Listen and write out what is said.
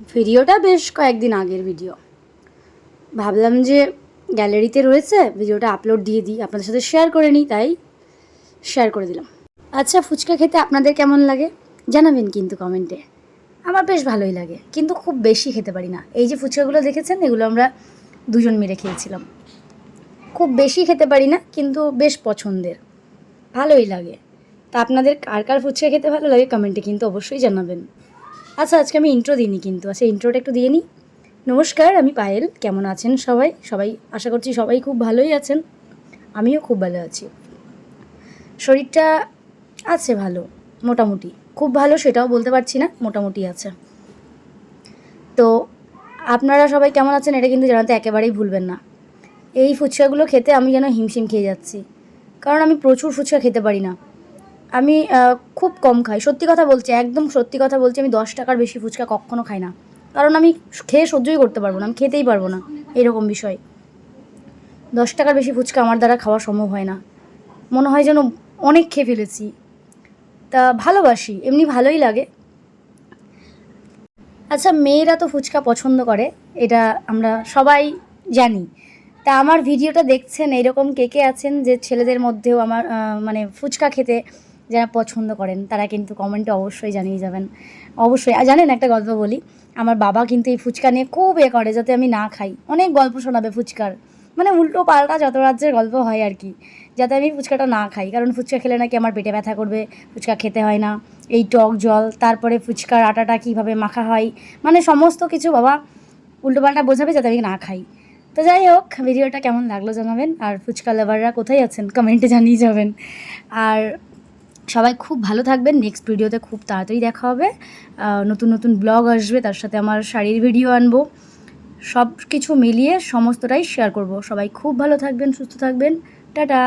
ভিডিওটা বেশ কয়েকদিন আগের ভিডিও। ভাবলাম যে গ্যালারিতে রয়েছে, ভিডিওটা আপলোড দিয়ে দিই, আপনাদের সাথে শেয়ার করে নিই, তাই শেয়ার করে দিলাম। আচ্ছা ফুচকা খেতে আপনাদের কেমন লাগে? জানাবেন কিন্তু কমেন্টে আমার বেশ ভালোই লাগে, কিন্তু খুব বেশি খেতে পারি না। এই যে ফুচকাগুলো দেখেছেন, এগুলো আমরা দুজন মিলে খেয়েছিলাম। খুব বেশি খেতে পারি না, কিন্তু বেশ পছন্দের। ভালোই লাগে। তা আপনাদের কার কার ফুচকা খেতে ভালো লাগে কমেন্টে কিন্তু অবশ্যই জানাবেন। আচ্ছা আজকে আমি ইন্ট্রো দিইনি কিন্তু। আচ্ছা ইন্ট্রোটা একটু দিয়ে নিই। নমস্কার, আমি পায়েল। কেমন আছেন সবাই? সবাই, আশা করছি সবাই খুব ভালোই আছেন। আমিও খুব ভালো আছি। শরীরটা আছে ভালো, মোটামুটি। খুব ভালো সেটাও বলতে পারছি না, মোটামুটি আছে। তো আপনারা সবাই কেমন আছেন এটা কিন্তু জানাতে একেবারেই ভুলবেন না। এই ফুচকাগুলো খেতে আমি যেন হিমশিম খেয়ে যাচ্ছি। কারণ আমি প্রচুর ফুচকা খেতে পারি না। আমি খুব কম খাই। সত্যি কথা বলছি, একদম সত্যি কথা বলছি, আমি দশ টাকার বেশি ফুচকা কখনো খাই না। কারণ আমি খেয়ে সহ্যই করতে পারব না, আমি খেতেই পারব না, এরকম বিষয়। দশ টাকার বেশি ফুচকা আমার দ্বারা খাওয়া সম্ভব হয় না। মনে হয় যেন অনেক খেয়ে ফেলেছি। তা ভালোবাসি, এমনি ভালোই লাগে। আচ্ছা মেয়েরা তো ফুচকা পছন্দ করে, এটা আমরা সবাই জানি। তা আমার ভিডিওটা দেখছেন, এরকম কে কে আছেন যে ছেলেদের মধ্যেও আমার মানে ফুচকা খেতে যারা পছন্দ করেন, তারা কিন্তু কমেন্টে অবশ্যই জানিয়ে যাবেন। অবশ্যই, আর জানেন একটা গল্প বলি, আমার বাবা কিন্তু এই ফুচকা নিয়ে খুব এ করে, যাতে আমি না খাই। অনেক গল্প শোনাবে ফুচকার। মানে উল্টো পাল্টা যত রাজ্যের গল্প হয় আর কি, যাতে আমি ফুচকাটা না খাই। কারণ ফুচকা খেলে নাকি আমার পেটে ব্যথা করবে, ফুচকা খেতে হয় না। এই টক জল, তারপরে ফুচকার আটাটা কীভাবে মাখা হয় মানে সমস্ত কিছু বাবা উল্টোপাল্টা বোঝাবে যাতে আমি না খাই। তো যাই হোক, ভিডিওটা কেমন লাগল জানাবেন, আর ফুচকা লাভাররা কোথায় আছেন কমেন্টে জানিয়ে যাবেন। আর সবাই খুব ভালো থাকবেন। নেক্সট ভিডিওতে খুব তাড়াতাড়ি দেখা হবে। নতুন নতুন ব্লগ আসবে, তার সাথে আমার শাড়ির ভিডিও আনব। সব কিছু মিলিয়ে সমস্তটাই শেয়ার করব। সবাই খুব ভালো থাকবেন, সুস্থ থাকবেন। টাটা!